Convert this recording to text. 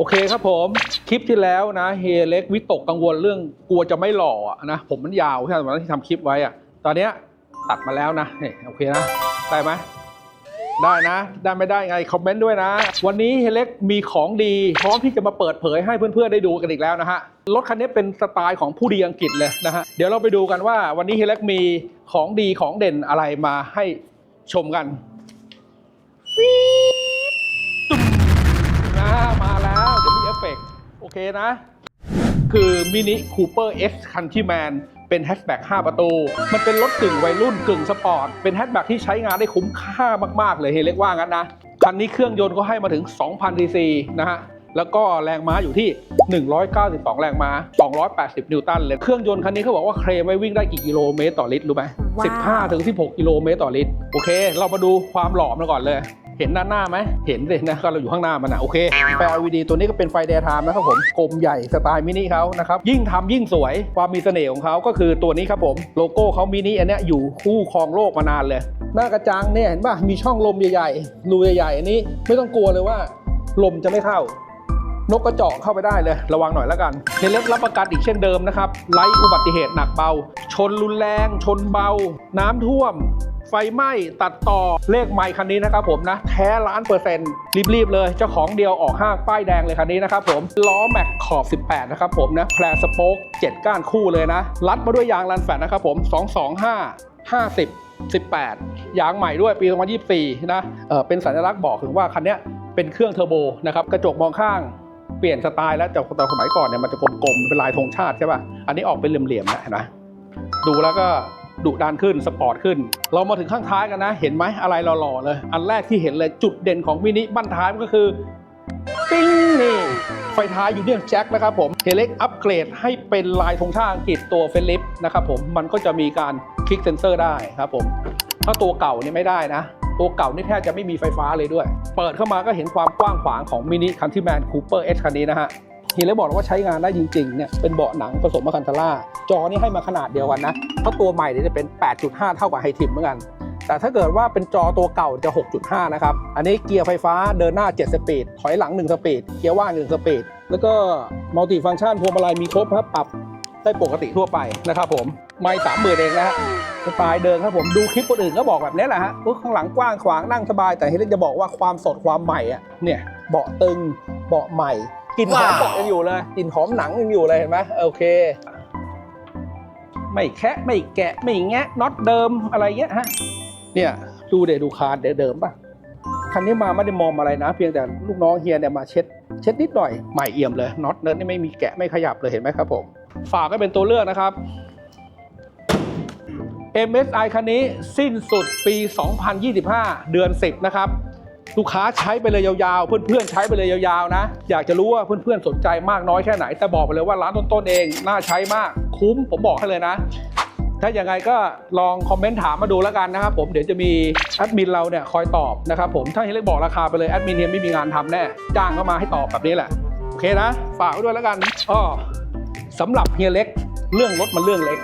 โอเคครับผม คลิปที่แล้วนะเฮเล็กวิตกกังวลเรื่องกลัวจะไม่หล่อนะผมมันยาวใช่ไหมตอนนั้นที่ทำคลิปไว้อะตอนเนี้ยตัดมาแล้วนะโอเคนะ ได้ไหมได้นะ ได้ไม่ได้ไงคอมเมนต์ด้วยนะ วันนี้เฮเล็กมีของดี พร้อมที่จะมาเปิดเผยให้เพื่อนๆได้ดูกันอีกแล้วนะฮะรถคันนี้เป็นสไตล์ของผู้ดีอังกฤษเลยนะฮะเดี๋ยวเราไปดูกันว่าวันนี้เฮเล็กมีของดีของเด่นอะไรมาให้ชมกันน กต์โอเคนะ คือมินิคูเปอร์ S Countryman เป็นแฮชแบ็ก5ประตู มันเป็นรถกึ่งวัยรุ่นกึ่งสปอร์ต เป็นแฮชแบ็กที่ใช้งานได้คุ้มค่ามาก ๆ เลยเฮเล็กว่างั้นนะ คันนี้เครื่องยนต์ก็ให้มาถึง 2,000ซีซีนะฮะ แล้วก็แรงม้าอยู่ที่ 192 แรงม้า 280 นิวตันเลย เครื่องยนต์คันนี้เขาบอกว่าเคลมไว้วิ่งได้กี่กิโลเมตรต่อลิตรรู้ไหม15ถึง16 กิโลเมตรต่อลิตร โอเค เรามาดูความหล่อมันก่อนเลย เห็นด้านหน้าไหม เห็นเลยนะก็เราอยู่ข้างหน้ามันนะโอเคไฟ LED ตัวนี้ก็เป็นไฟแดร์ไทม์นะครับผมกลมใหญ่สไตล์มินิเขานะครับยิ่งทำยิ่งสวยความมีเสน่ห์ของเขาก็คือตัวนี้ครับผมโลโก้เขามินิอันนี้อยู่คู่ครองโลกมานานเลย หน้ากระจังเนี่ยเห็นป่ะมีช่องลมใหญ่ๆรูใหญ่ๆอันนี้ไม่ต้องกลัวเลยว่าลมจะไม่เข้า นกกระจอกเข้าไปได้เลย ระวังหน่อยแล้วกันเฮเล็กรับประกันอีกเช่นเดิมนะครับไร้อุบัติเหตุหนักเบา ชนรุนแรง ชนเบา น้ำท่วม ไฟไหม้ตัดต่อเลขไมค์คันนี้นะครับผมนะ แท้ล้านเปอร์เซ็นต์รีบๆ เลยเจ้าของเดียวออกห้างป้ายแดงเลยคันนี้นะครับผมล้อแม็กขอบ 18 นะครับผมนะแพรสโป๊ก7 ก้านคู่เลยนะ รัดมาด้วยยางรันแฟตนะครับผม 225 50 18 ยางใหม่ด้วยปี 2024 นะ เออเป็นสัญลักษณ์บอกถึงว่าคันนี้เป็นเครื่องเทอร์โบนะครับ กระจกมองข้าง เปลี่ยนสไตล์แล้วจากตอนสมัยก่อนเนี่ยมันจะกลมๆเป็นลายธงชาติใช่ป่ะอันนี้ออกเป็นเหลี่ยมๆนะเห็นไหมดูแล้วก็ดุดันขึ้นสปอร์ตขึ้น เรามาถึงข้างท้ายกันนะ เห็นไหมอะไรหล่อๆเลย อันแรกที่เห็นเลยจุดเด่นของมินิบั้นท้ายก็คือปิ้งนี่ไฟท้ายยูเนียนแจ็คนะครับผมเฮเล็กอัปเกรดให้เป็นลายธงชาติอังกฤษตัวเฟลิปนะครับผมมันก็จะมีการคลิกเซนเซอร์ได้ครับผมถ้าตัวเก่านี่ไม่ได้นะ ตัวเก่านี่แทบจะไม่มีไฟฟ้าเลยด้วย เปิดเข้ามาก็เห็นความกว้างขวางของมินิคันที่แมนคูเปอร์เอคันนี้นะฮะเฮียเลยบอกว่าใช้งานได้จริงๆเนี่ยเป็นเบาะหนังผสมมาคันธาร่าจอนี่ให้มาขนาดเดียวกันนะเพราะตัวใหม่เนี่ยจะเป็น 8.5 เท่ากับไฮทิมเหมือนกัน แต่ถ้าเกิดว่าเป็นจอตัวเก่าจะ 6.5 นะครับ อันนี้เกียร์ไฟฟ้าเดินหน้า 7 สปีด ถอยหลัง 1 สปีด เกียร์ว่าง 1 สปีด แล้วก็มัลติฟังก์ชันพวงมาลัยมีครบครับปรับได้ปกติทั่วไปนะครับผม ไม่สามหมื่นเองนะฮะสไตล์เดินครับผมดูคลิปคนอื่นก็บอกแบบนี้แหละฮะอุ๊ยข้างหลังกว้างขวางนั่งสบายแต่เฮเลนจะบอกว่าความสดความใหม่อะเนี่ยเบาะตึงเบาะใหม่กลิ่นหอมเบาะยังอยู่เลยกลิ่นหอมหนังยังอยู่เลยเห็นไหมโอเค ไม่แคะไม่แกะไม่แงะน็อตเดิมอะไรเงี้ยฮะเนี่ยดูเดดูคานเดิมป่ะคันนี้มาไม่ได้มอมอะไรนะ เพียงแต่ลูกน้องเฮียเนี่ยมาเช็ด เช็ดนิดหน่อยใหม่เอี่ยมเลยน็อตเนิร์ดนี่ไม่มีแกะไม่ขยับเลยเห็นไหมครับผม ฝากก็เป็นตัวเลือกนะครับ MSI คันนี้สิ้นสุดปี 2025 เดือน 10 นะครับ ลูกค้าใช้ไปเลยยาวๆ เพื่อนๆ ใช้ไปเลยยาวๆ นะ อยากจะรู้ว่าเพื่อนๆ สนใจมากน้อยแค่ไหน แต่บอกไปเลยว่าร้านต้นๆ เอง น่าใช้มาก คุ้ม ผมบอกให้เลยนะ ถ้าอย่างไงก็ลองคอมเมนต์ถามมาดูแล้วกันนะครับผม เดี๋ยวจะมีแอดมินเราเนี่ยคอยตอบนะครับผม ถ้าเฮยเล็กบอกราคาไปเลยแอดมินเฮียไม่มีงานทำแน่ จ้างเข้ามาให้ตอบแบบนี้แหละ โอเคนะ ฝากไว้ด้วยแล้วกัน อ้อสำหรับเฮียเล็ก เรื่องรถมันเรื่องเล็ก